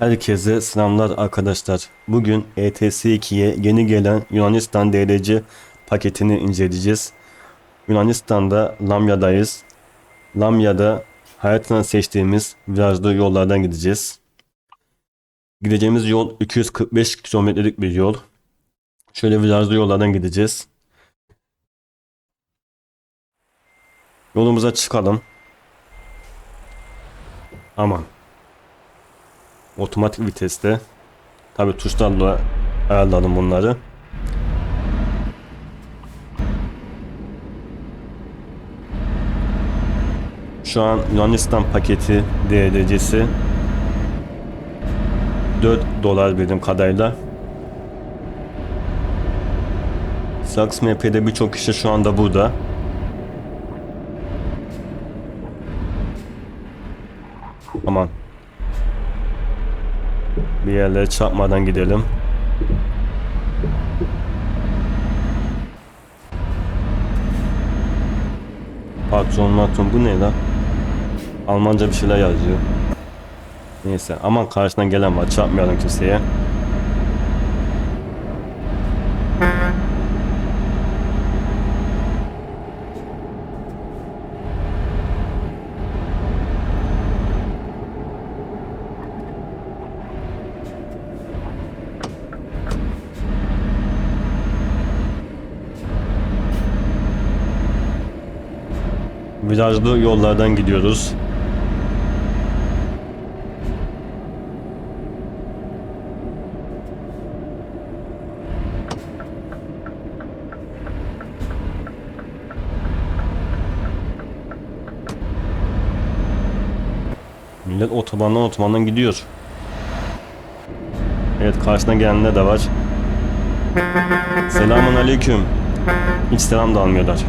Herkese selamlar arkadaşlar. Bugün E ETS 2'ye yeni gelen Yunanistan DLC paketini inceleyeceğiz. Yunanistan'da Lamya'dayız. Lamya'da hayatına seçtiğimiz virajlı yollardan gideceğiz. Gideceğimiz yol 245 kilometrelik bir yol. Şöyle virajlı yollardan gideceğiz. Yolumuza çıkalım. Aman. Otomatik viteste. Tabi tuşlarla ayarladım bunları. Şu an Yunanistan paketi DLC'si 4 dolar bildiğim kadarıyla. Saks MP'de birçok kişi şu anda burada. Aman. Bir yerlere çarpmadan gidelim. Patron matron bu ne lan? Almanca bir şeyler yazıyor. Neyse aman karşıdan gelen var çarpmayalım kimseye. Virajlı yollardan gidiyoruz. Millet otobandan otobandan gidiyor. Evet karşıdan gelenler de var. Selamun aleyküm. Hiç selam da almıyorlar.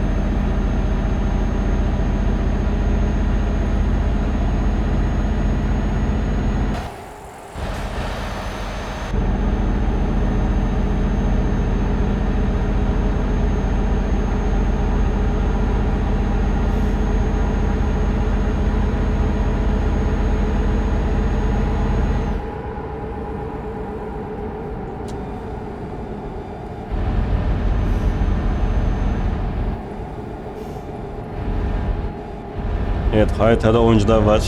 Evet haritada oyuncular var.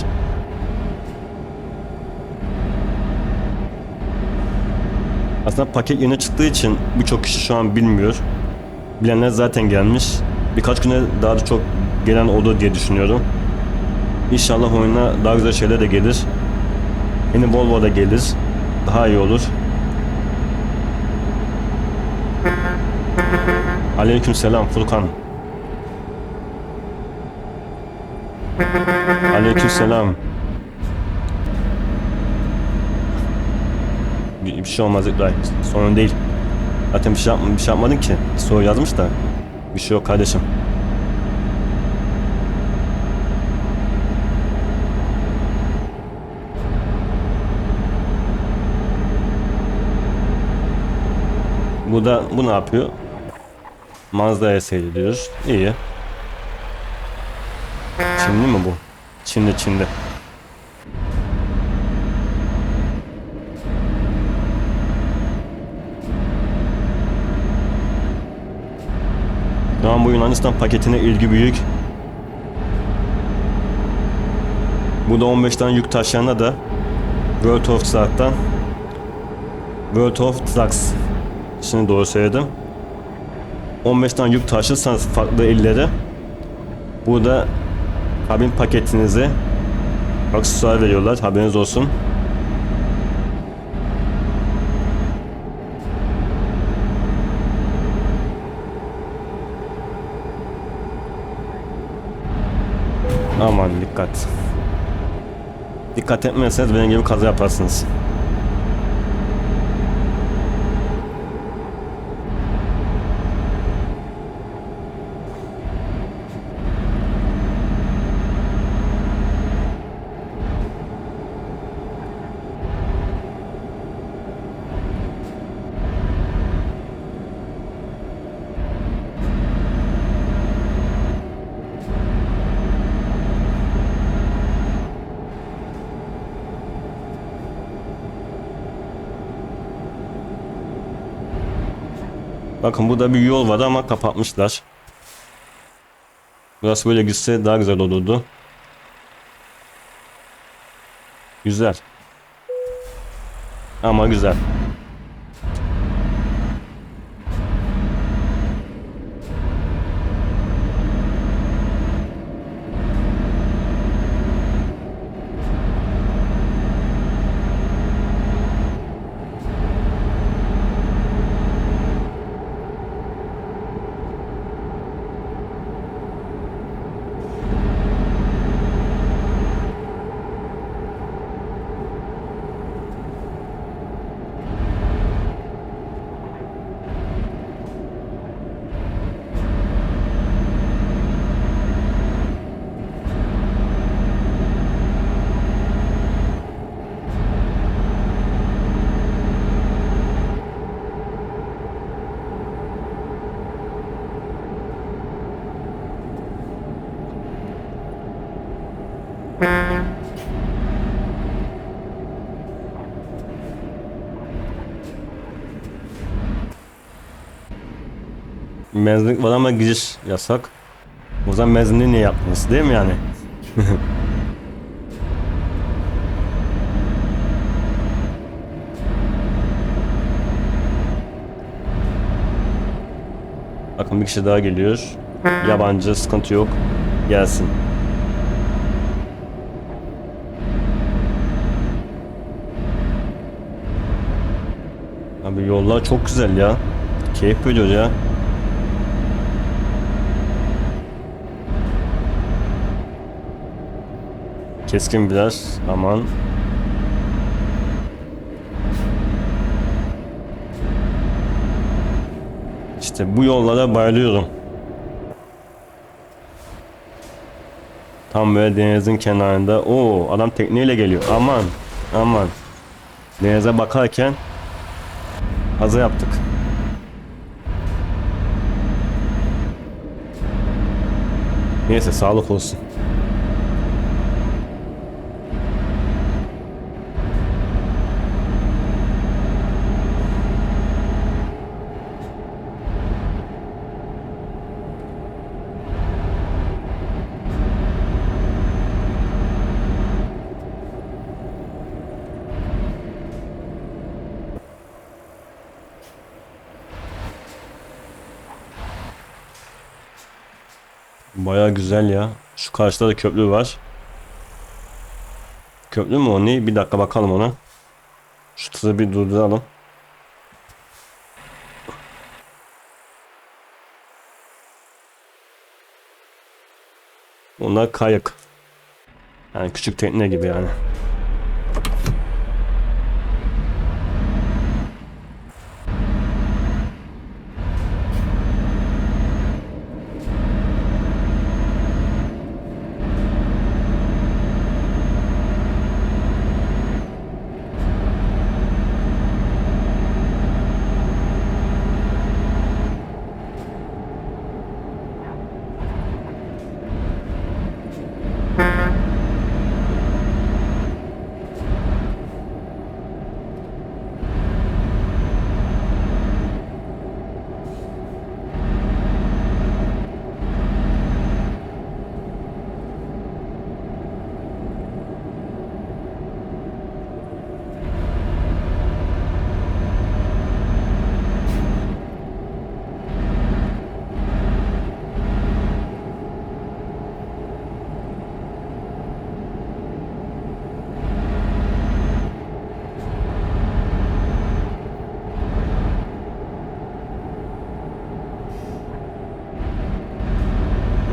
Aslında paket yeni çıktığı için birçok kişi şu an bilmiyor. Bilenler zaten gelmiş. Birkaç güne daha da çok gelen olur diye düşünüyorum. İnşallah oyuna daha güzel şeyler de gelir. Yeni Volvo da gelir. Daha iyi olur. Aleyküm selam Furkan. Aleykümselam. Bir, bir şey olmaz İbrahim. Sorun değil. Zaten bir şey, yapma, bir şey yapmadın ki. Soru yazmış da. Bir şey yok kardeşim. Bu da bu ne yapıyor? Manzaraya seyrediyoruz. İyi. Çinli mi bu? Çinli Çinli. Şu an bu Yunanistan paketine ilgi büyük. Bu da 15 tane yük taşıyana da World of Truck'tan World of Trucks Şimdi doğru söyledim. 15 tane yük taşırsanız farklı illere burada kabin paketinize aksesuar veriyorlar haberiniz olsun. Aman dikkat. Dikkat etmezseniz benim gibi kaza yaparsınız. Bakın burada bir yol var ama kapatmışlar. Burası böyle gitse daha güzel olurdu. Güzel. Ama güzel. Mezunluk var ama giriş yasak. O zaman mezunluğu niye yaptınız değil mi yani? Bakın bir kişi daha geliyor. Yabancı sıkıntı yok. Gelsin. Abi yollar çok güzel ya. Keyif veriyor ya. Keskin biraz aman. İşte bu yollara bayılıyorum. Tam böyle denizin kenarında. Oo adam tekneyle geliyor. Aman aman. Denize bakarken hazır yaptık. Neyse sağlık olsun. Baya güzel ya. Şu karşıda da köprü var. Köprü mü o ne? Bir dakika bakalım ona. Şu tırı bir durduralım. Onlar kayık. Yani küçük tekne gibi yani.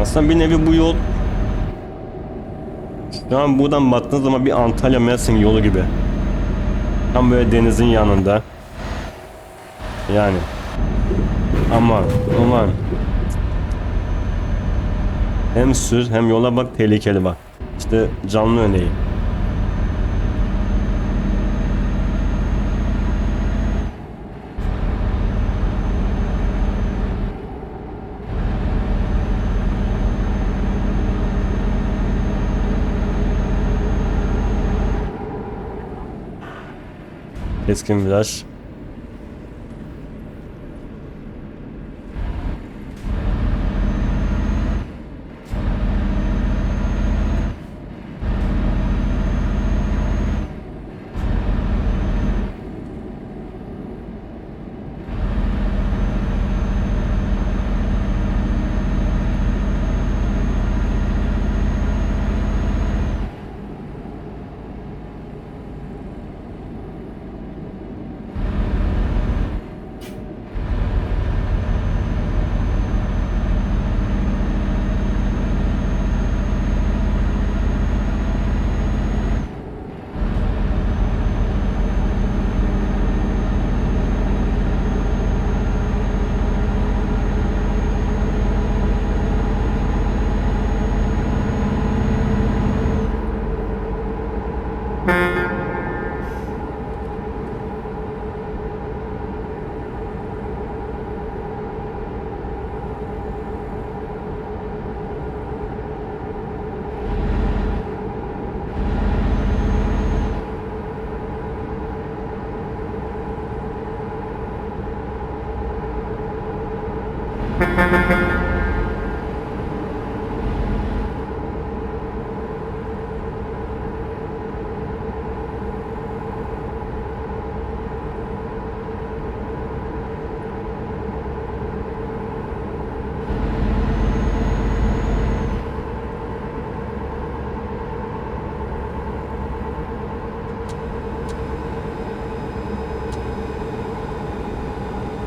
Aslında bir nevi bu yol an buradan baktığınız zaman bir Antalya Mersin yolu gibi. Tam böyle denizin yanında. Yani. Aman aman. Hem sür hem yola bak tehlikeli bak. İşte canlı örneği. Keskin viraj.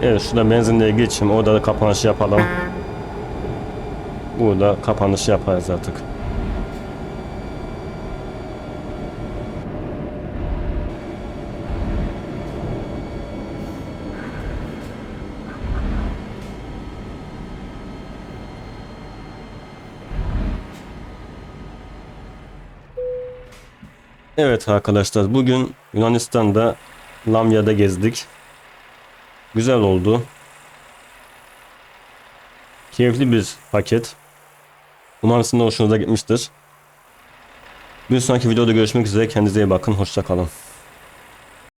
Evet şurada benzinliğe geçeyim. Orada da kapanışı yapalım. Burada kapanışı yaparız artık. Evet arkadaşlar bugün Yunanistan'da Lamya'da gezdik. Güzel oldu. Keyifli bir paket. Umarım sizin de hoşunuza gitmiştir. Bir sonraki videoda görüşmek üzere. Kendinize iyi bakın. Hoşça kalın.